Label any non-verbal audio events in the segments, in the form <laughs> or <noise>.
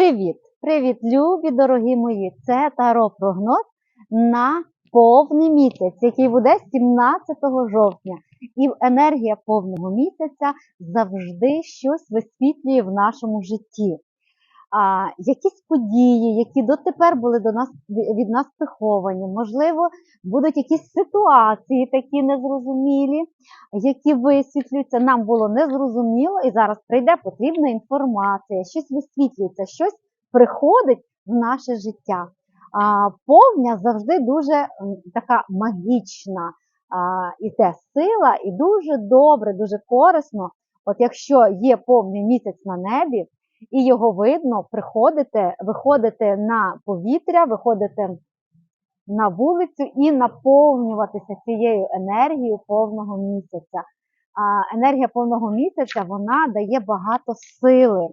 Привіт! Привіт, любі, дорогі мої! Це Таро прогноз на повний місяць, який буде 17 жовтня. І енергія повного місяця завжди щось висвітлює в нашому житті. Якісь події, які дотепер були до нас від нас приховані, можливо, будуть якісь ситуації такі незрозумілі, які висвітлюються. Нам було незрозуміло, і зараз прийде потрібна інформація, щось висвітлюється, щось приходить в наше життя. А, повня завжди дуже така магічна а, і те сила, і дуже добре, дуже корисно. От якщо є повний місяць на небі, і його видно, приходите, виходите на повітря, виходите на вулицю і наповнюватися цією енергією повного місяця. А енергія повного місяця вона дає багато сили,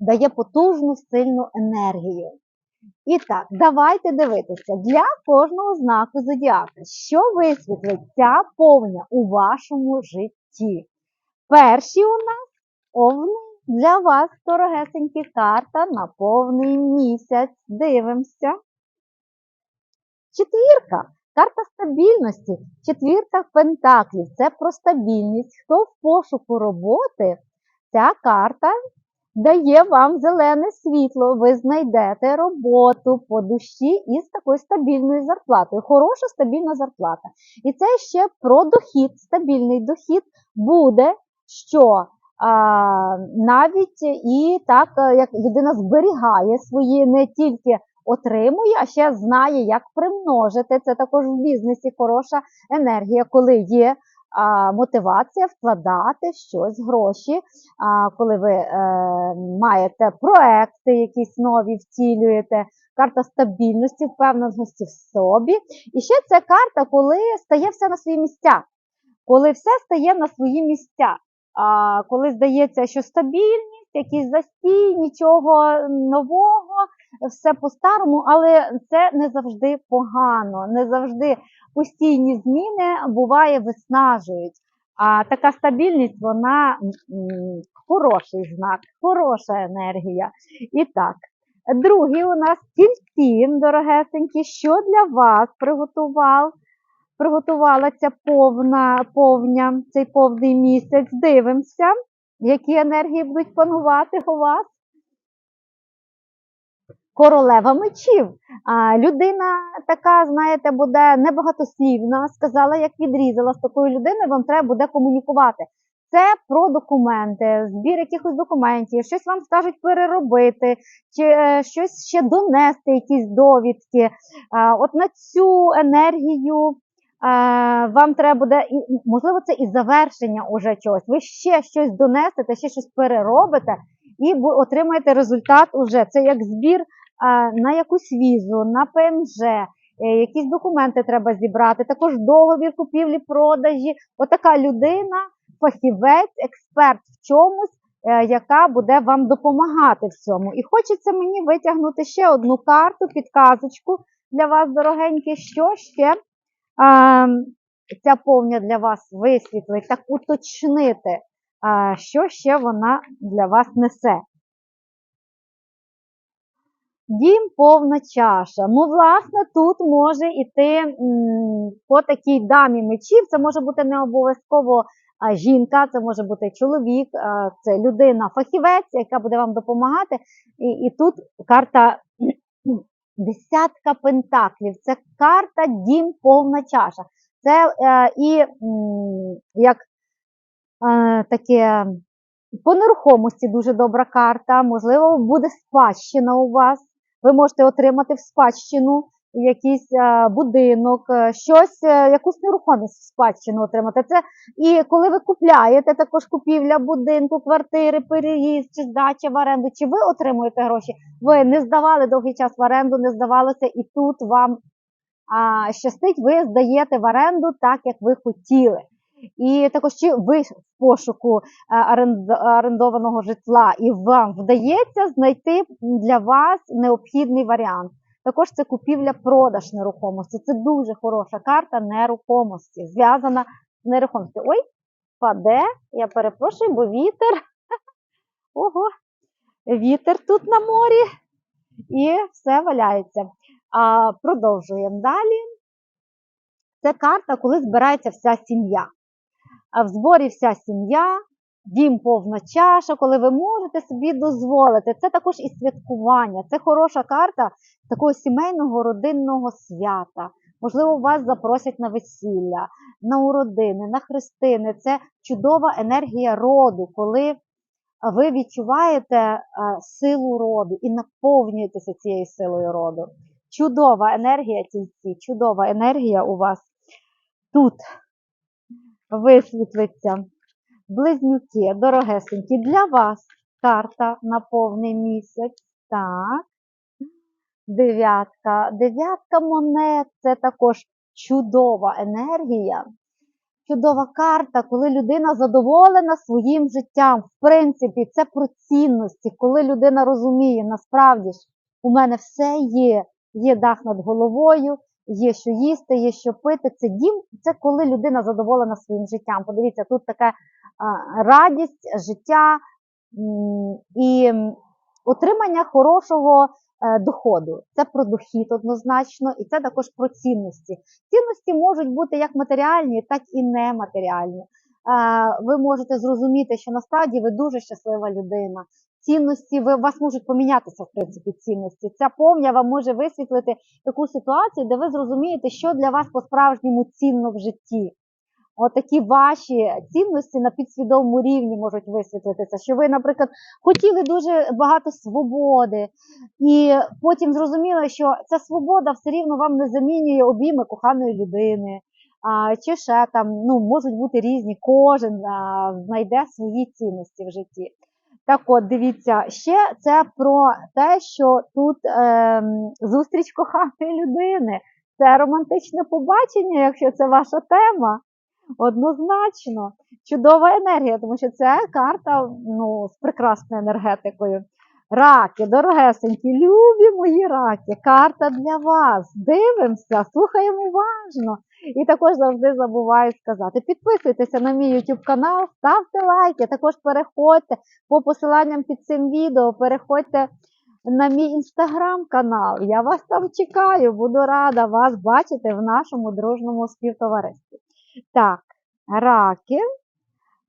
дає потужну сильну енергію. І так, давайте дивитися для кожного знаку зодіака, що висвітлить ця повня у вашому житті. Перші у нас овни. Для вас, дорогесенькі, карта на повний місяць. Дивимося. Четвірка. Карта стабільності. Четвірка пентаклів. Це про стабільність. Хто в пошуку роботи, ця карта дає вам зелене світло. Ви знайдете роботу по душі із такою стабільною зарплатою. Хороша стабільна зарплата. І це ще про дохід. Стабільний дохід буде, що навіть і так, е, як людина зберігає свої, не тільки отримує, а ще знає, як примножити. Це також в бізнесі хороша енергія, коли є мотивація вкладати щось, гроші, коли ви е, маєте проекти, якісь нові втілюєте. Карта стабільності, впевненості в собі. І ще це карта, коли стає все на свої місця. Коли все стає на свої місця. А коли здається, що стабільність, якийсь застій, нічого нового, все по-старому, але це не завжди погано, не завжди постійні зміни буває виснажують. А така стабільність, вона хороший знак, хороша енергія. І так, другий у нас тільки, дорогесенькі, що для вас приготував приготувала ця повна повня, цей повний місяць. Дивимося, які енергії будуть панувати у вас. Королева мечів. А, людина така, знаєте, буде небагатослівна. Сказала, як відрізала з такою людиною, вам треба буде комунікувати. Це про документи, збір якихось документів, щось вам скажуть переробити, чи е, щось ще донести, якісь довідки. А, от на цю енергію вам треба буде, можливо, це і завершення уже чогось. Ви ще щось донесете, ще щось переробите і отримаєте результат уже. Це як збір на якусь візу, на ПМЖ, е, якісь документи треба зібрати, також договір купівлі-продажі. Отака людина, фахівець, експерт в чомусь. Е, яка буде вам допомагати в цьому. І хочеться мені витягнути ще одну карту, підказочку для вас, дорогенькі, що ще ця повня для вас висвітлить, так уточнити, що ще вона для вас несе. Дім повна чаша. Ну, власне, тут може йти по такій дамі мечів. Це може бути не обов'язково жінка, це може бути чоловік, це людина-фахівець, яка буде вам допомагати. І, і тут карта Десятка пентаклів це карта дім повна чаша. Це е, і як е, таке по нерухомості дуже добра карта. Можливо, буде спадщина у вас. Ви можете отримати в спадщину якийсь а, будинок, е, щось, е, якусь нерухомість в спадщину отримати. Це і коли ви купляєте також купівля будинку, квартири, переїзд чи здача в оренду, чи ви отримуєте гроші, ви не здавали довгий час в оренду, не здавалося, і тут вам а, щастить, ви здаєте в оренду так, як ви хотіли. І також чи ви в пошуку орендованого житла, і вам вдається знайти для вас необхідний варіант. Також це купівля-продаж нерухомості. Це дуже хороша карта нерухомості, зв'язана з нерухомістю. Ой, паде, я перепрошую, бо вітер. <laughs> Ого. вітер тут на морі, і все валяється. А, продовжуємо далі. Це карта, коли збирається вся сім'я. В зборі вся сім'я, дім повна чаша, коли ви можете собі дозволити. Це також і святкування. Це хороша карта такого сімейного родинного свята. Можливо, вас запросять на весілля, на уродини, на хрестини. Це чудова енергія роду, коли ви відчуваєте е, силу роду і наповнюєтеся цією силою роду. Чудова енергія тільці, чудова енергія у вас тут висвітлиться. Близнюки, дорогесенькі, для вас карта на повний місяць. Так. Дев'ятка. Дев'ятка монет це також чудова енергія. Чудова карта, коли людина задоволена своїм життям. В принципі, це про цінності, коли людина розуміє, насправді ж, у мене все є. Є дах над головою, є що їсти, є що пити. Це дім, це коли людина задоволена своїм життям. Подивіться, тут така радість, життя і отримання хорошого е, доходу. Це про дохід однозначно, і це також про цінності. Цінності можуть бути як матеріальні, так і нематеріальні. Е, Ви можете зрозуміти, що насправді ви дуже щаслива людина. Цінності ви у вас можуть помінятися, в принципі, цінності. Ця повня вам може висвітлити таку ситуацію, де ви зрозумієте, що для вас по-справжньому цінно в житті. Отакі ваші цінності на підсвідомому рівні можуть висвітлитися. Що ви, наприклад, хотіли дуже багато свободи, і потім зрозуміли, що ця свобода все рівно вам не замінює обійми коханої людини. А, чи ще там ну, можуть бути різні, кожен а, знайде свої цінності в житті. Так от, дивіться, ще це про те, що тут е, зустріч коханої людини. Це романтичне побачення, якщо це ваша тема. Однозначно, чудова енергія, тому що це карта ну, з прекрасною енергетикою. Раки, дорогесенькі, любі мої раки, карта для вас. Дивимося, слухаємо уважно. І також завжди забуваю сказати: підписуйтеся на мій YouTube канал, ставте лайки, також переходьте по посиланням під цим відео, переходьте на мій інстаграм канал. Я вас там чекаю, буду рада вас бачити в нашому дружному співтоваристві. Так, раки.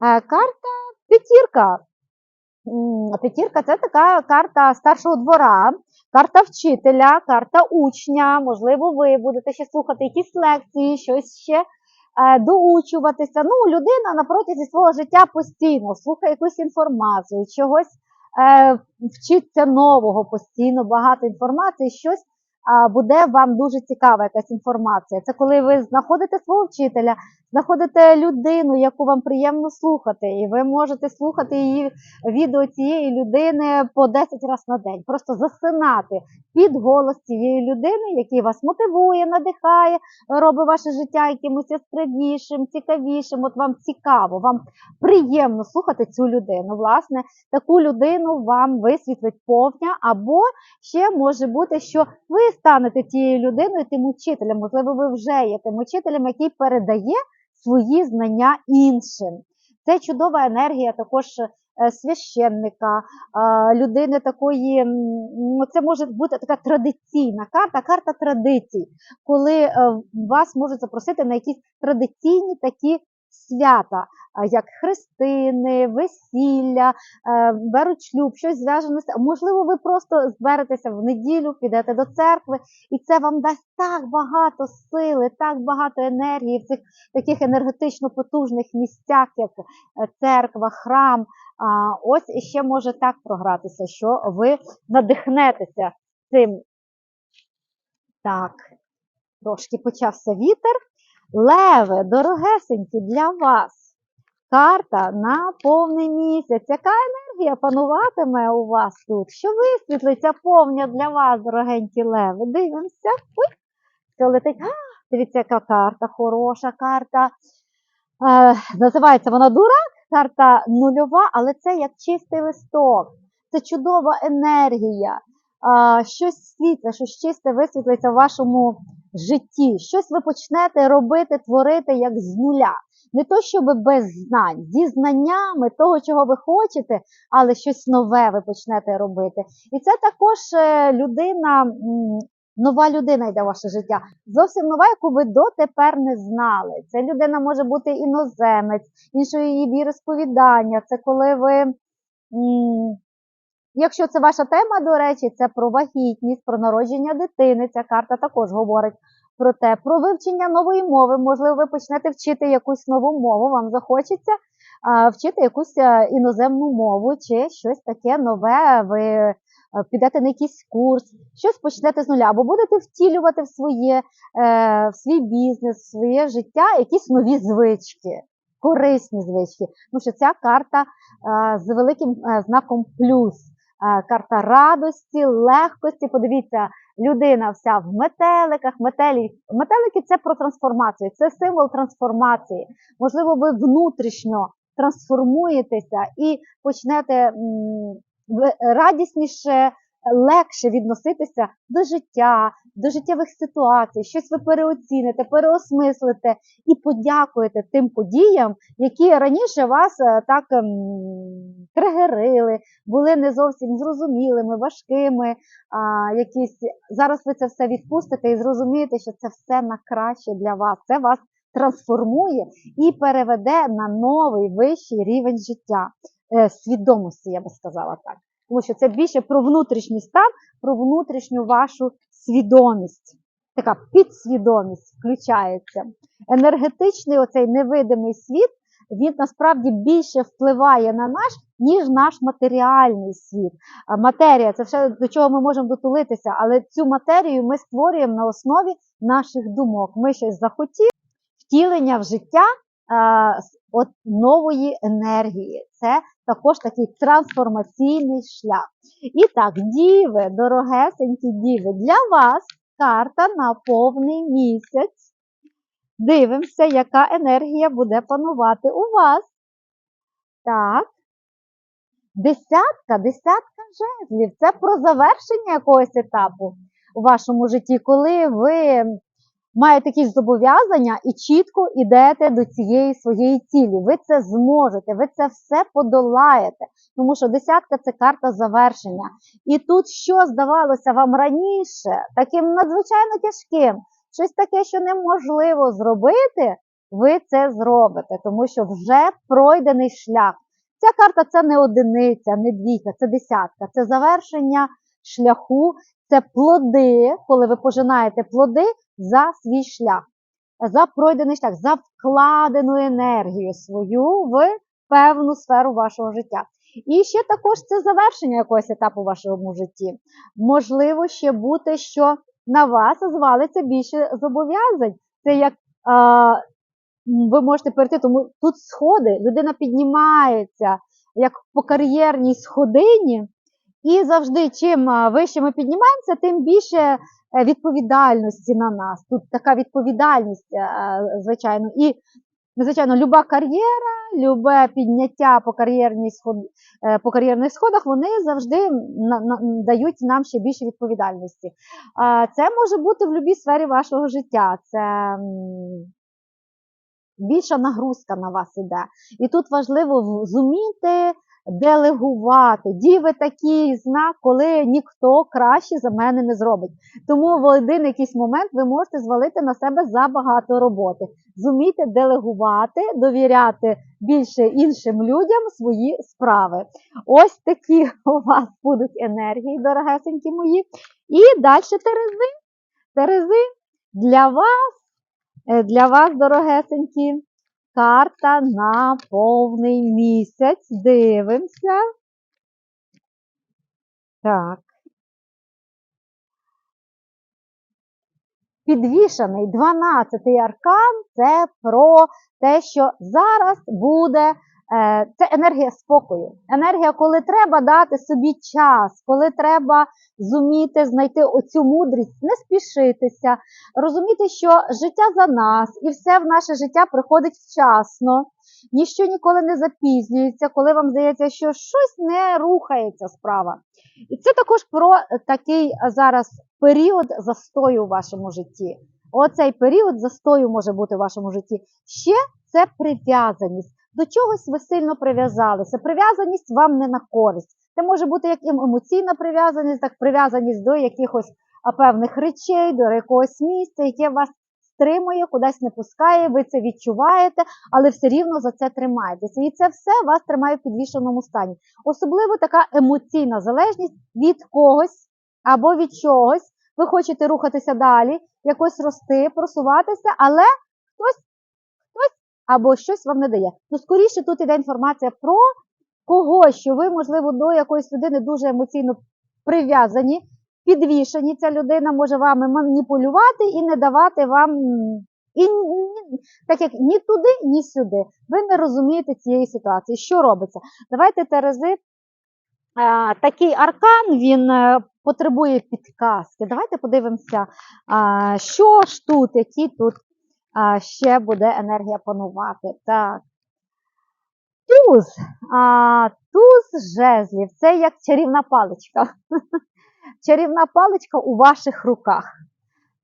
Е, Карта п'ятірка. П'ятірка це така карта старшого двора, карта вчителя, карта учня. Можливо, ви будете ще слухати якісь лекції, щось ще е, доучуватися. Ну, людина на протязі свого життя постійно слухає якусь інформацію, чогось е, вчиться нового постійно, багато інформації, щось буде вам дуже цікава якась інформація. Це коли ви знаходите свого вчителя, знаходите людину, яку вам приємно слухати, і ви можете слухати її відео цієї людини по 10 разів на день, просто засинати під голос цієї людини, який вас мотивує, надихає, робить ваше життя якимось яскравішим, цікавішим. От вам цікаво, вам приємно слухати цю людину. Власне, таку людину вам висвітлить повня, або ще може бути, що ви станете тією людиною, тим учителем. Можливо, ви вже є тим учителем, який передає свої знання іншим. Це чудова енергія також е, священника, е, людини такої, ну, це може бути така традиційна карта, карта традицій, коли е, вас можуть запросити на якісь традиційні такі свята, як хрестини, весілля, е, беруть шлюб, щось зв'язане з можливо, ви просто зберетеся в неділю, підете до церкви, і це вам дасть так багато сили, так багато енергії в цих таких енергетично потужних місцях, як е, церква, храм. Ось іще може так програтися, що ви надихнетеся цим. Так, трошки почався вітер. Леви, дорогесенькі, для вас. Карта на повний місяць. Яка енергія пануватиме у вас тут? Що висвітлиться повня для вас, дорогенькі леви? Дивимося. Ой, все летить. А, дивіться, яка карта, хороша карта. Е, називається вона дурак, карта нульова, але це як чистий листок. Це чудова енергія. Щось світле, щось чисте висвітлиться в вашому житті. Щось ви почнете робити, творити як з нуля. Не то, щоб без знань, зі знаннями того, чого ви хочете, але щось нове ви почнете робити. І це також е, людина, нова людина йде в ваше життя. Зовсім нова, яку ви дотепер не знали. Це людина може бути іноземець, іншої її віросповідання. Це коли ви. Якщо це ваша тема, до речі, це про вагітність, про народження дитини. Ця карта також говорить про те, про вивчення нової мови. Можливо, ви почнете вчити якусь нову мову, вам захочеться вчити якусь е, іноземну мову чи щось таке нове. Ви е, підете на якийсь курс, щось почнете з нуля, або будете втілювати в своє е, в свій бізнес, в своє життя якісь нові звички, корисні звички. Тому що ця карта з великим знаком плюс. Е, Карта радості, легкості. Подивіться, людина вся в метеликах. Метелі... Метелики це про трансформацію, це символ трансформації. Можливо, ви внутрішньо трансформуєтеся і почнете радісніше, легше відноситися до життя, до життєвих ситуацій, щось ви переоціните, переосмислите і подякуєте тим подіям, які раніше вас е, так ем, тригерили, були не зовсім зрозумілими, важкими. А, якісь зараз ви це все відпустите і зрозумієте, що це все на краще для вас. Це вас трансформує і переведе на новий вищий рівень життя, е, свідомості, я би сказала так. Тому що це більше про внутрішній стан, про внутрішню вашу свідомість. Така підсвідомість включається. Енергетичний оцей невидимий світ, він насправді більше впливає на наш, ніж наш матеріальний світ. Матерія це все до чого ми можемо дотулитися, але цю матерію ми створюємо на основі наших думок. Ми щось захотіли, втілення в життя от нової енергії. Це також такий трансформаційний шлях. І так, діви, дорогесенькі діви, для вас карта на повний місяць. Дивимося, яка енергія буде панувати у вас. Так. Десятка, десятка жезлів. Це про завершення якогось етапу у вашому житті, коли ви маєте якісь зобов'язання і чітко йдете до цієї своєї цілі. Ви це зможете, ви це все подолаєте. Тому що десятка це карта завершення. І тут, що здавалося вам раніше, таким надзвичайно тяжким, щось таке, що неможливо зробити, ви це зробите, тому що вже пройдений шлях. Ця карта це не одиниця, не двійка, це десятка, це завершення шляху, це плоди, коли ви пожинаєте плоди за свій шлях, за пройдений шлях, за вкладену енергію свою в певну сферу вашого життя. І ще також це завершення якогось етапу в вашому житті. Можливо, ще бути, що на вас звалиться більше зобов'язань. Це як м, ви можете перейти, тому тут сходи, людина піднімається як по кар'єрній сходині, і завжди, чим вище ми піднімаємося, тим більше е, відповідальності на нас. Тут така відповідальність, е, звичайно. І, звичайно, люба кар'єра, любе підняття по, сход, е, по кар'єрних сходах, вони завжди дають нам ще більше відповідальності. Це може бути в будь-якій сфері вашого життя. Це більша нагрузка на вас іде. І тут важливо зуміти делегувати. Діви такий знак, коли ніхто краще за мене не зробить. Тому в один якийсь момент ви можете звалити на себе забагато роботи. Зумійте делегувати, довіряти більше іншим людям свої справи. Ось такі у вас будуть енергії, дорогесенькі мої. І далі Терези. Терези для вас, е, для вас, дорогесенькі, карта на повний місяць. Дивимося. Так. Підвішаний 12-й аркан це про те, що зараз буде. Е, Це енергія спокою. Енергія, коли треба дати собі час, коли треба зуміти знайти оцю мудрість, не спішитися, розуміти, що життя за нас і все в наше життя приходить вчасно, ніщо ніколи не запізнюється, коли вам здається, що щось не рухається справа. І це також про такий зараз період застою у вашому житті. оцей період застою може бути в вашому житті. Ще це прив'язаність. До чогось ви сильно прив'язалися. Прив'язаність вам не на користь. Це може бути як ем- емоційна прив'язаність, так прив'язаність до якихось певних речей, до якогось місця, яке вас стримує, кудись не пускає, ви це відчуваєте, але все рівно за це тримаєтеся. І це все вас тримає в підвішеному стані. Особливо така емоційна залежність від когось або від чогось. Ви хочете рухатися далі, якось рости, просуватися, але хтось, хтось або щось вам не дає. Ну, скоріше тут іде інформація про когось, що ви, можливо, до якоїсь людини дуже емоційно прив'язані, підвішені. Ця людина може вами маніпулювати і не давати вам. І так як ні туди, ні сюди. Ви не розумієте цієї ситуації. Що робиться? Давайте Терези. Такий аркан він е, потребує підказки. Давайте подивимося, що ж тут, які тут а, ще буде енергія панувати. Так. Туз. А, туз жезлів. Це як чарівна паличка. <laughs> Чарівна паличка у ваших руках.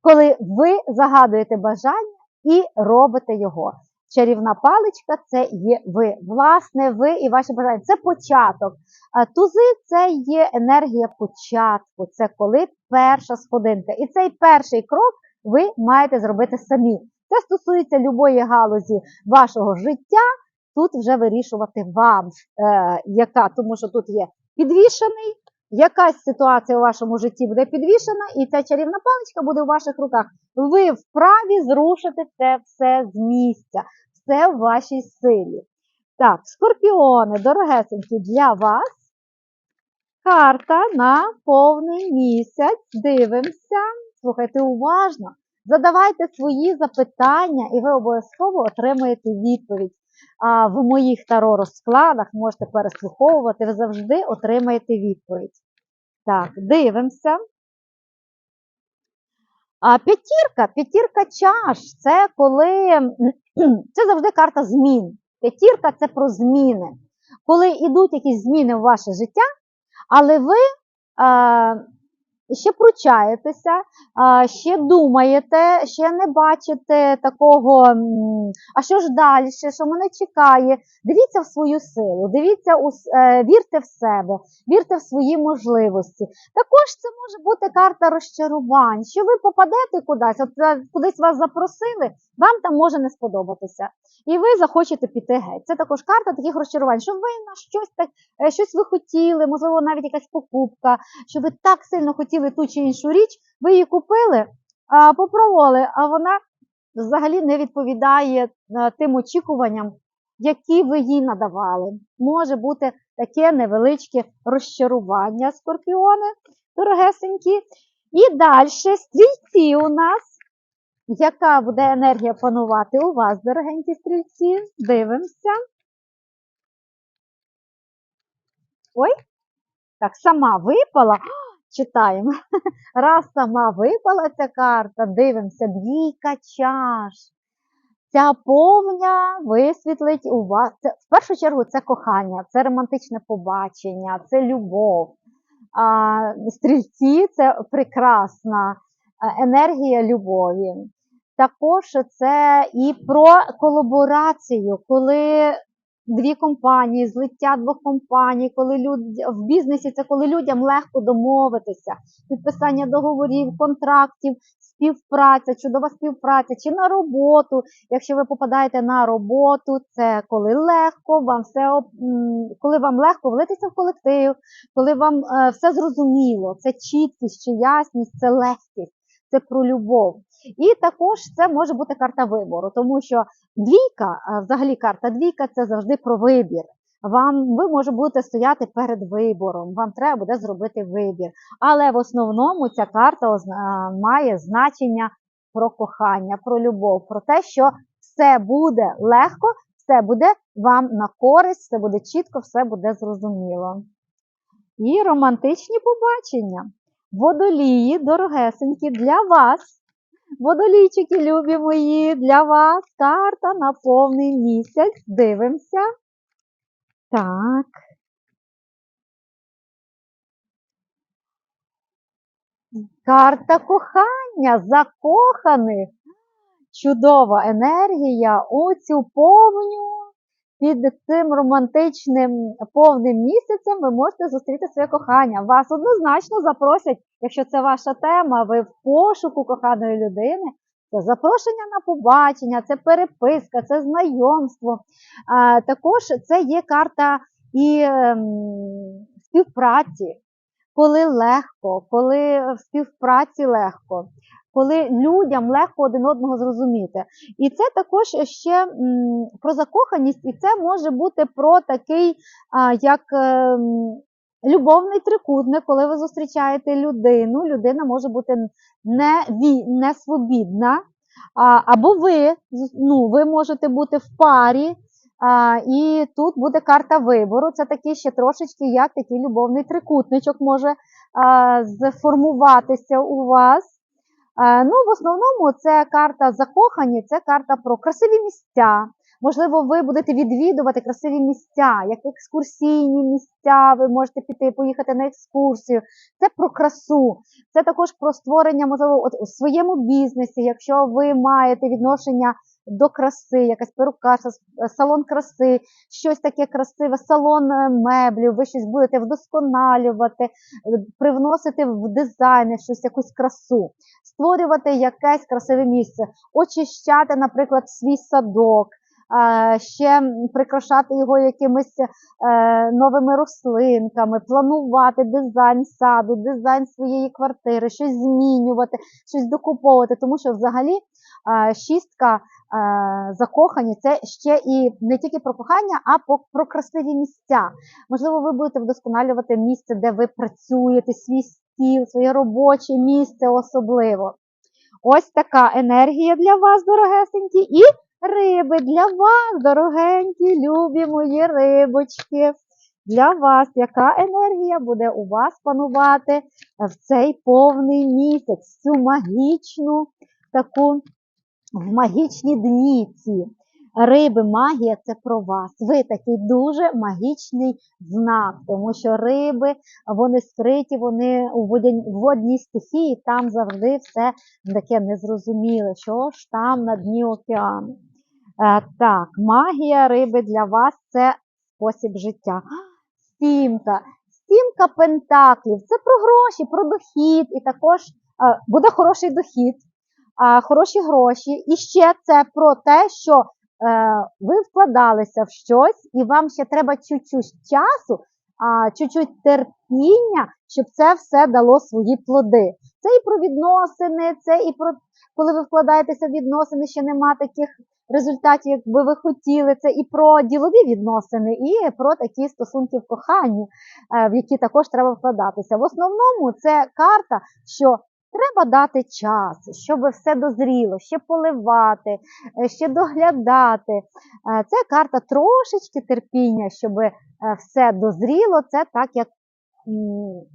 Коли ви загадуєте бажання і робите його. Чарівна паличка це є ви. Власне, ви і ваше бажання. Це початок. Тузи це є енергія початку. Це коли перша сходинка. І цей перший крок ви маєте зробити самі. Це стосується любої галузі вашого життя. Тут вже вирішувати вам, е, яка, тому що тут є підвішений, якась ситуація у вашому житті буде підвішена, і ця чарівна паличка буде у ваших руках. Ви вправі зрушити це все з місця, все в вашій силі. Так, скорпіони, дорогесенькі, для вас. Карта на повний місяць. Дивимося. Слухайте уважно. Задавайте свої запитання, і ви обов'язково отримаєте відповідь. А в моїх таро розкладах можете переслуховувати, ви завжди отримаєте відповідь. Так, дивимося. А п'ятірка, п'ятірка чаш, це коли <clears throat> це завжди карта змін. П'ятірка це про зміни. Коли йдуть якісь зміни в ваше життя, але ви ще пручаєтеся, ще думаєте, ще не бачите такого, а що ж далі, що мене чекає. Дивіться в свою силу, дивіться, е, вірте в себе, вірте в свої можливості. Також це може бути карта розчарувань, що ви попадете кудись, от е, кудись вас запросили, вам там може не сподобатися. І ви захочете піти геть. Це також карта таких розчарувань, що ви на щось так, е, щось ви хотіли, можливо, навіть якась покупка, що ви так сильно хотіли ту чи іншу річ, ви її купили, попробували, а вона взагалі не відповідає е, тим очікуванням, які ви їй надавали. Може бути таке невеличке розчарування, скорпіони, дорогесенькі. І далі стрільці у нас. Яка буде енергія панувати у вас, дорогенькі стрільці? Дивимося. Ой, так, сама випала. Читаємо. <laughs> Раз сама випала ця карта, дивимося, двійка чаш. Ця повня висвітлить у вас. Це, в першу чергу це кохання, це романтичне побачення, це любов. А, стрільці це прекрасна е, енергія любові. Також це і про колаборацію, коли дві компанії, злиття двох компаній, коли люд... в бізнесі це коли людям легко домовитися, підписання договорів, контрактів, співпраця, чудова співпраця чи на роботу. Якщо ви попадаєте на роботу, це коли легко, вам все коли вам легко влитися в колектив, коли вам е, все зрозуміло, це чіткість чи ясність, це легкість, це про любов. І також це може бути карта вибору, тому що двійка, взагалі карта двійка, це завжди про вибір. Вам ви може будете стояти перед вибором, вам треба буде зробити вибір. Але в основному ця карта має значення про кохання, про любов, про те, що все буде легко, все буде вам на користь, все буде чітко, все буде зрозуміло. І романтичні побачення. Водолії, дорогесенькі, для вас. Водолійчики, любі мої, для вас карта на повний місяць. Дивимося. Так. Карта кохання, закоханих. Чудова енергія у цю повню. Під цим романтичним повним місяцем ви можете зустріти своє кохання. Вас однозначно запросять, якщо це ваша тема, ви в пошуку коханої людини. Це запрошення на побачення, це переписка, це знайомство. Також це є карта і ем, співпраці, коли легко, коли в співпраці легко, коли людям легко один одного зрозуміти. І це також ще про закоханість, і це може бути про такий, як ем, любовний трикутник, коли ви зустрічаєте людину, людина може бути не, не свобідна, або ви, ну, ви можете бути в парі. А, і тут буде карта вибору. Це такий ще трошечки, як такий любовний трикутничок може а, зформуватися у вас. Е, Ну, в основному це карта закохані, це карта про красиві місця. Можливо, ви будете відвідувати красиві місця, як екскурсійні місця. Ви можете піти, поїхати на екскурсію. Це про красу. Це також про створення, можливо, от у своєму бізнесі, якщо ви маєте відношення до краси, якась перукарша, с- салон краси, щось таке красиве, салон е, меблів, ви щось будете вдосконалювати, е, привносити в дизайн щось, якусь красу створювати якесь красиве місце, очищати, наприклад, свій садок, е, ще прикрашати його якимись е, новими рослинками, планувати дизайн саду, дизайн своєї квартири, щось змінювати, щось докуповувати, тому що взагалі е, шістка закохані це ще і не тільки про кохання, а про красиві місця. Можливо, ви будете вдосконалювати місце, де ви працюєте, свій стіл, своє робоче місце особливо. Ось така енергія для вас, дорогесенькі, і риби для вас, дорогенькі, любі мої рибочки. Для вас, яка енергія буде у вас панувати в цей повний місяць, цю магічну таку в магічні дні ці. Риби, магія це про вас. Ви такий дуже магічний знак, тому що риби вони скриті, вони у водній стихії, там завжди все таке незрозуміле, що ж там на дні океану. Е, так, магія риби для вас це спосіб життя. Сімка. Сімка пентаклів. Це про гроші, про дохід, і також е, буде хороший дохід хороші гроші. І ще це про те, що е, ви вкладалися в щось, і вам ще треба чуть-чуть часу, чуть-чуть терпіння, щоб це все дало свої плоди. Це і про відносини, це і про коли ви вкладаєтеся в відносини, ще нема таких результатів, як би ви хотіли. Це і про ділові відносини, і про такі стосунки в коханні, е, в які також треба вкладатися. В основному це карта, що Треба дати час, щоб все дозріло, ще поливати, е, ще доглядати. Е, Це карта трошечки терпіння, щоб е, все дозріло. Це так, як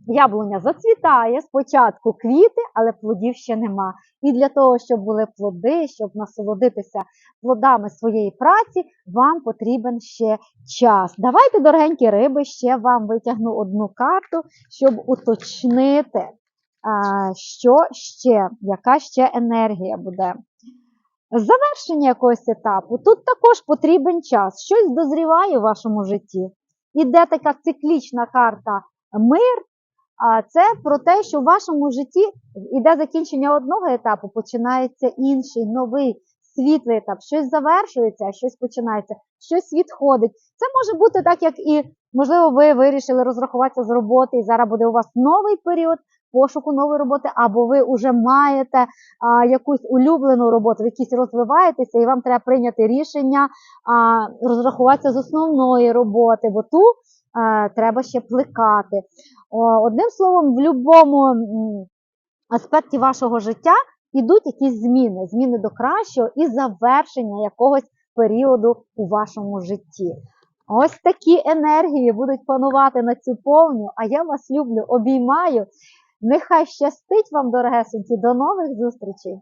яблуня зацвітає, спочатку квіти, але плодів ще нема. І для того, щоб були плоди, щоб насолодитися плодами своєї праці, вам потрібен ще час. Давайте, дорогенькі риби, ще вам витягну одну карту, щоб уточнити. Що ще? Яка ще енергія буде? Завершення якогось етапу. Тут також потрібен час. Щось дозріває в вашому житті. Іде така циклічна карта мир. А це про те, що в вашому житті іде закінчення одного етапу, починається інший, новий, світлий етап. Щось завершується, щось починається, щось відходить. Це може бути так, як і, можливо, ви вирішили розрахуватися з роботи, і зараз буде у вас новий період пошуку нової роботи, або ви вже маєте а, якусь улюблену роботу, в якійсь розвиваєтеся, і вам треба прийняти рішення а, розрахуватися з основної роботи, бо ту а, треба ще плекати. Одним словом, в будь-якому аспекті вашого життя ідуть якісь зміни, зміни до кращого і завершення якогось періоду у вашому житті. Ось такі енергії будуть панувати на цю повню, а я вас люблю, обіймаю. Нехай щастить вам, дорогесенькі, до нових зустрічей!